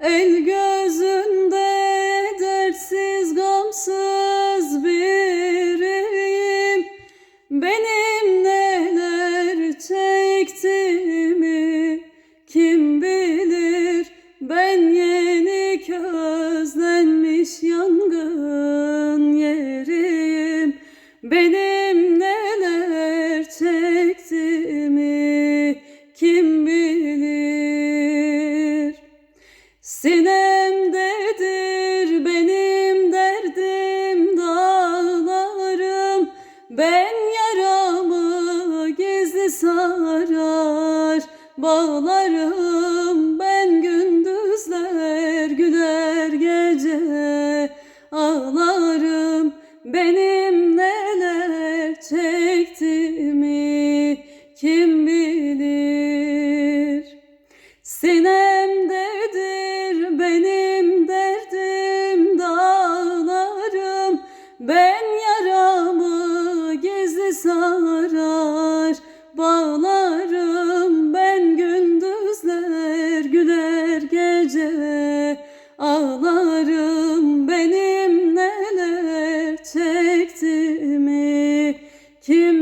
El gözünde dertsiz gamsız biriyim. Benim neler çektiğimi kim bilir? Ben yeni közlenmiş yangın yeriyim. Benim Sinemdedir benim derdim dağlarım. Ben yaramı gizli sarar bağlarım. Ben gündüzler güler gece ağlarım. Benim neler Ben yaramı gizli sarar Bağlarım ben gündüzler güler gece. Ağlarım benim neler çektiğimi Kim